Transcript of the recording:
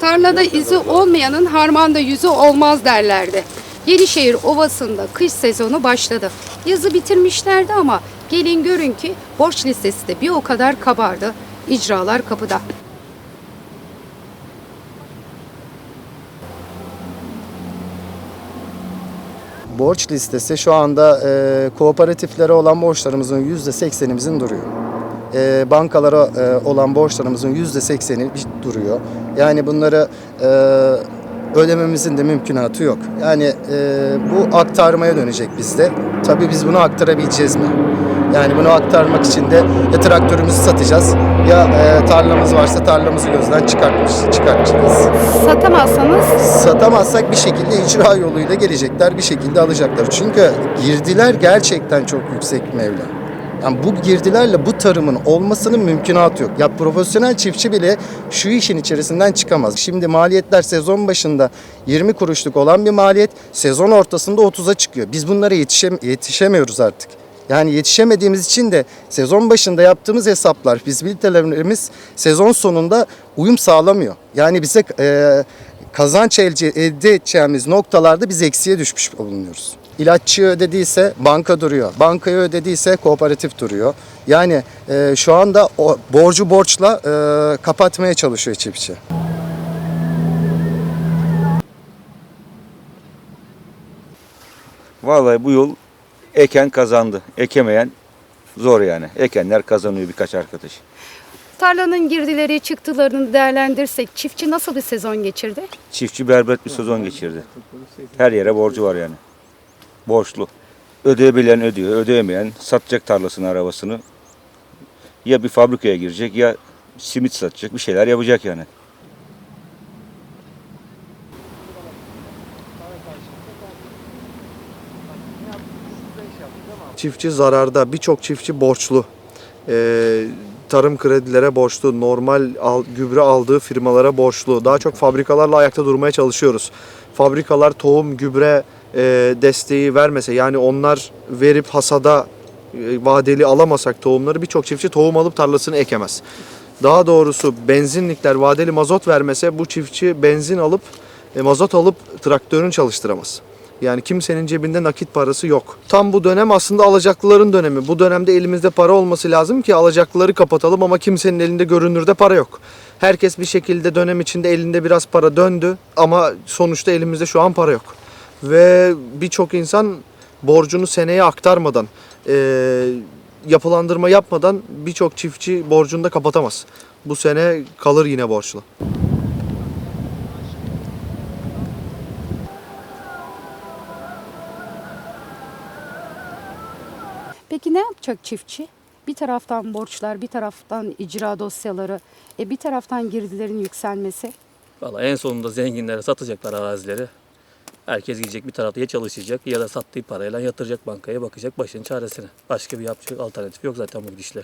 Tarlada izi olmayanın harmanda yüzü olmaz derlerdi. Yenişehir Ovası'nda kış sezonu başladı. Yazı bitirmişlerdi ama gelin görün ki borç listesi de bir o kadar kabardı. İcralar kapıda. Borç listesi şu anda e, kooperatiflere olan borçlarımızın yüzde seksenimizin duruyor. E, bankalara e, olan borçlarımızın yüzde sekseni duruyor. Yani bunları e, ödememizin de mümkünatı yok. Yani e, bu aktarmaya dönecek bizde. Tabii biz bunu aktarabileceğiz mi? Yani bunu aktarmak için de ya traktörümüzü satacağız ya e, tarlamız varsa tarlamızı gözden çıkartmış, çıkartacağız. Satamazsanız Satamazsak bir şekilde icra yoluyla gelecekler, bir şekilde alacaklar. Çünkü girdiler gerçekten çok yüksek Mevla. Yani bu girdilerle bu tarımın olmasının mümkünatı yok. Ya profesyonel çiftçi bile şu işin içerisinden çıkamaz. Şimdi maliyetler sezon başında 20 kuruşluk olan bir maliyet sezon ortasında 30'a çıkıyor. Biz bunlara yetişem yetişemiyoruz artık. Yani yetişemediğimiz için de sezon başında yaptığımız hesaplar, fizibilitelerimiz sezon sonunda uyum sağlamıyor. Yani bize e, kazanç elde, edeceğimiz noktalarda biz eksiye düşmüş bulunuyoruz. İlaççıyı ödediyse banka duruyor. Bankayı ödediyse kooperatif duruyor. Yani e, şu anda o borcu borçla e, kapatmaya çalışıyor çiftçi. Vallahi bu yıl eken kazandı. Ekemeyen zor yani. Ekenler kazanıyor birkaç arkadaş. tarlanın girdileri çıktılarını değerlendirsek çiftçi nasıl bir sezon geçirdi? Çiftçi berbat bir sezon geçirdi. Her yere borcu var yani. Borçlu. Ödeyebilen ödüyor, ödeyemeyen satacak tarlasını, arabasını. Ya bir fabrikaya girecek ya simit satacak, bir şeyler yapacak yani. Çiftçi zararda, birçok çiftçi borçlu. Ee, tarım kredilere borçlu, normal al, gübre aldığı firmalara borçlu. Daha çok fabrikalarla ayakta durmaya çalışıyoruz. Fabrikalar tohum, gübre e, desteği vermese yani onlar verip hasada e, vadeli alamasak tohumları birçok çiftçi tohum alıp tarlasını ekemez. Daha doğrusu benzinlikler vadeli mazot vermese bu çiftçi benzin alıp e, mazot alıp traktörünü çalıştıramaz. Yani kimsenin cebinde nakit parası yok. Tam bu dönem aslında alacaklıların dönemi. Bu dönemde elimizde para olması lazım ki alacaklıları kapatalım ama kimsenin elinde görünürde para yok. Herkes bir şekilde dönem içinde elinde biraz para döndü ama sonuçta elimizde şu an para yok. Ve birçok insan borcunu seneye aktarmadan, eee, yapılandırma yapmadan birçok çiftçi borcunu da kapatamaz. Bu sene kalır yine borçlu. Peki ne yapacak çiftçi? Bir taraftan borçlar, bir taraftan icra dosyaları, e bir taraftan girdilerin yükselmesi. Valla en sonunda zenginlere satacaklar arazileri. Herkes gidecek bir tarafta ya çalışacak ya da sattığı parayla yatıracak bankaya bakacak başının çaresine. Başka bir yapacak alternatif yok zaten bu gidişle.